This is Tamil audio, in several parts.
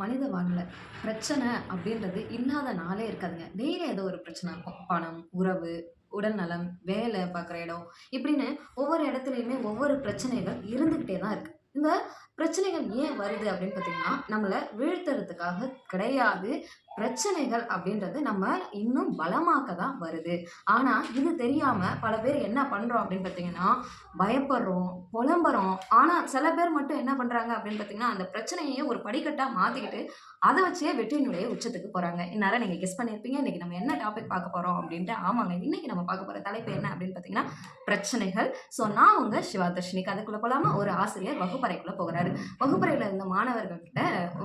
மனித வாழ்வில் பிரச்சனை அப்படின்றது இல்லாத நாளே இருக்காதுங்க. டெய்லி ஏதோ ஒரு பிரச்சனை இருக்கும். பணம் உறவு உடல்நலம் வேலை பார்க்குற இடம் இப்படின்னு ஒவ்வொரு இடத்துலையுமே ஒவ்வொரு பிரச்சனைகள் இருந்துக்கிட்டே தான் இருக்குது இந்த பிரச்சனைகள் ஏன் வருது அப்படின்னு பார்த்தீங்கன்னா நம்மளை வீழ்த்துறதுக்காக கிடையாது. பிரச்சனைகள் அப்படின்றது நம்ம இன்னும் பலமாக்க தான் வருது. ஆனால் இது தெரியாமல் பல பேர் என்ன பண்ணுறோம் அப்படின்னு பார்த்தீங்கன்னா பயப்படுறோம் புலம்புறோம். ஆனால் சில பேர் மட்டும் என்ன பண்ணுறாங்க அப்படின்னு பார்த்தீங்கன்னா அந்த பிரச்சனையை ஒரு படிக்கட்டாக மாற்றிக்கிட்டு அதை வச்சே வெற்றியினுடைய உச்சத்துக்கு போகிறாங்க இந்நேரம் நீங்கள் கெஸ் பண்ணியிருப்பீங்க. இன்றைக்கி நம்ம என்ன டாபிக் பார்க்க போகிறோம் அப்படின்ட்டு ஆமாங்க இன்றைக்கி நம்ம பார்க்க போகிற தலைப்பு என்ன அப்படின்னு பார்த்தீங்கன்னா பிரச்சனைகள். ஸோ நான் உங்கள் சிவாதர்ஷினி. அதுக்குள்ளே போகலாமா ஒரு ஆசிரியர் வகுப்பறைக்குள்ளே போகிறாரு. வகுப்பறையில் இருந்த மாணவர்கள்கிட்ட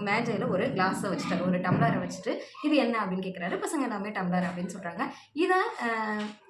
மேஜையில் ஒரு கிளாஸை வச்சுட்டாரு. ஒரு டம்ளரை வச்சுட்டு இது என்ன அப்படின்னு கேட்குறாரு பசங்க எல்லாமே டம்ளர் அப்படின்னு சொல்கிறாங்க இதை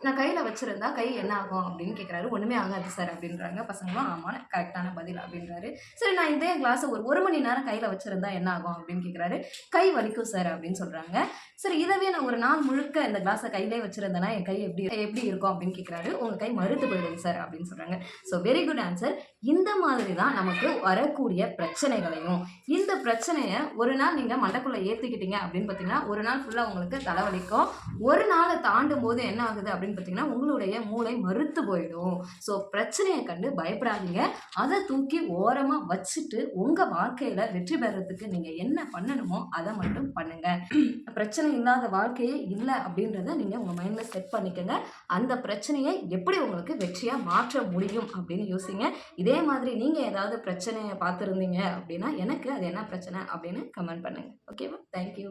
நான் கையில் வச்சுருந்தா கை என்ன ஆகும் அப்படின்னு கேட்குறாரு ஒன்றுமே ஆகாது சார் அப்படின்றாங்க. பசங்களும் ஆமாம் கரெக்டான பதில் அப்படின்றாரு. சரி நான் இதே கிளாஸை ஒரு ஒரு மணி நேரம் கையில் வச்சுருந்தா என்ன ஆகும் அப்படின்னு கேட்குறாரு கை வலிக்கும் சார் அப்படின்னு சொல்கிறாங்க சரி இதவே நான் ஒரு நாள் முழுக்க இந்த கிளாஸை கையிலே வச்சுருந்தேன்னா என் கை எப்படி எப்படி இருக்கும் அப்படின்னு கேட்குறாரு உங்கள் கை மறுத்து போயிடுங்க சார் அப்படின்னு சொல்கிறாங்க ஸோ வெரி குட் ஆன்சர் இந்த மாதிரி தான் நமக்கு வரக்கூடிய பிரச்சனைகளையும் இந்த பிரச்சனையை ஒரு நாள் நீங்கள் மண்டக்குள்ளே ஏற்றுக்கிட்டீங்க அப்படின்னு பார்த்தீங்கன்னா ஒரு நாள் ஃபுல்லாக உங்களுக்கு தலைவலிக்கும். ஒரு நாளை தாண்டும் போது என்ன ஆகுது அப்படின்னு பார்த்தீங்கன்னா உங்களுடைய மூளை மறுத்து போயிடும். ஸோ பிரச்சனையை கண்டு பயப்படாதீங்க. அதை தூக்கி ஓரமாக வச்சுட்டு உங்கள் வாழ்க்கையில் வெற்றி பெறத்துக்கு நீங்கள் என்ன பண்ணணுமோ அதை மட்டும் பண்ணுங்கள் பிரச்சனை இல்லாத வாழ்க்கையே இல்லை அப்படின்றத நீங்கள் உங்கள் மைண்டில் செட் பண்ணிக்கோங்க. அந்த பிரச்சனையை எப்படி உங்களுக்கு வெற்றியாக மாற்ற முடியும் அப்படின்னு யோசிங்க. இதே மாதிரி நீங்கள் ஏதாவது பிரச்சனையை பார்த்துருந்தீங்க அப்படின்னா எனக்கு அது என்ன பிரச்சனை அப்படின்னு கமெண்ட் பண்ணுங்கள் ஓகேவா தேங்க்யூ